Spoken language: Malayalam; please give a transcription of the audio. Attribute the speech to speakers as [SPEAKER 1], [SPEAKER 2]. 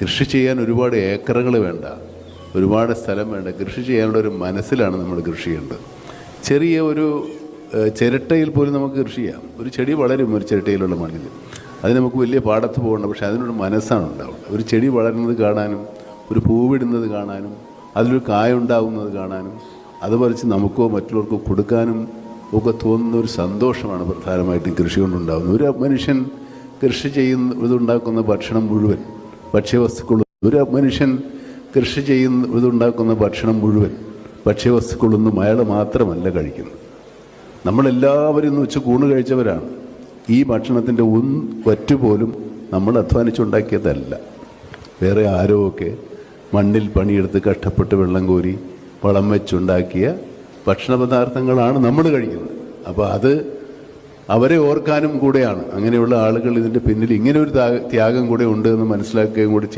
[SPEAKER 1] കൃഷി ചെയ്യാൻ ഒരുപാട് ഏക്കറുകൾ വേണ്ട ഒരുപാട് സ്ഥലം വേണ്ട കൃഷി ചെയ്യാനുള്ള ഒരു മനസ്സിലാണ് നമ്മൾ കൃഷി ചെയ്യേണ്ടത്. ചെറിയ ഒരു ചിരട്ടയിൽ പോലും നമുക്ക് കൃഷി ചെയ്യാം. ഒരു ചെടി വളരും ഒരു ചിരട്ടയിലുള്ള മണ്ണിൽ. അത് നമുക്ക് വലിയ പാടത്ത് പോകണ്ട പക്ഷേ അതിനൊരു മനസ്സാണ് ഉണ്ടാവുക ഒരു ചെടി വളരുന്നത് കാണാനും ഒരു പൂവിടുന്നത് കാണാനും അതിലൊരു കായ ഉണ്ടാകുന്നത് കാണാനും അത് പറിച്ച് നമുക്കോ മറ്റുള്ളവർക്കോ കൊടുക്കാനും ഒക്കെ തോന്നുന്ന ഒരു സന്തോഷമാണ് പ്രധാനമായിട്ടും കൃഷി കൊണ്ടുണ്ടാകുന്നത് ഒരു മനുഷ്യൻ കൃഷി ചെയ്യുന്ന ഇതുണ്ടാക്കുന്ന ഭക്ഷണം മുഴുവൻ ഭക്ഷ്യവസ്തുക്കൾ ഒരു മനുഷ്യൻ കൃഷി ചെയ്യുന്ന ഇതുണ്ടാക്കുന്ന ഭക്ഷണം മുഴുവൻ ഭക്ഷ്യവസ്തുക്കളൊന്നും അയാൾ മാത്രമല്ല കഴിക്കുന്നത്. നമ്മളെല്ലാവരും വെച്ച് കൂണ് കഴിച്ചവരാണ്. ഈ ഭക്ഷണത്തിന്റെ ഒന്ന് വറ്റുപോലും നമ്മൾ അധ്വാനിച്ചുണ്ടാക്കിയതല്ല. വേറെ ആരോ ഒക്കെ മണ്ണിൽ പണിയെടുത്ത് കഷ്ടപ്പെട്ട് വെള്ളം കോരി വളം വെച്ചുണ്ടാക്കിയ ഭക്ഷണ പദാർത്ഥങ്ങളാണ് നമ്മൾ കഴിക്കുന്നത്. അപ്പോൾ അത് അവരെ ഓർക്കാനും കൂടെയാണ്. അങ്ങനെയുള്ള ആളുകൾ ഇതിന്റെ പിന്നിൽ ഇങ്ങനെ ഒരു ത്യാഗം കൂടെ ഉണ്ട് എന്ന് മനസ്സിലാക്കുകയും കൂടി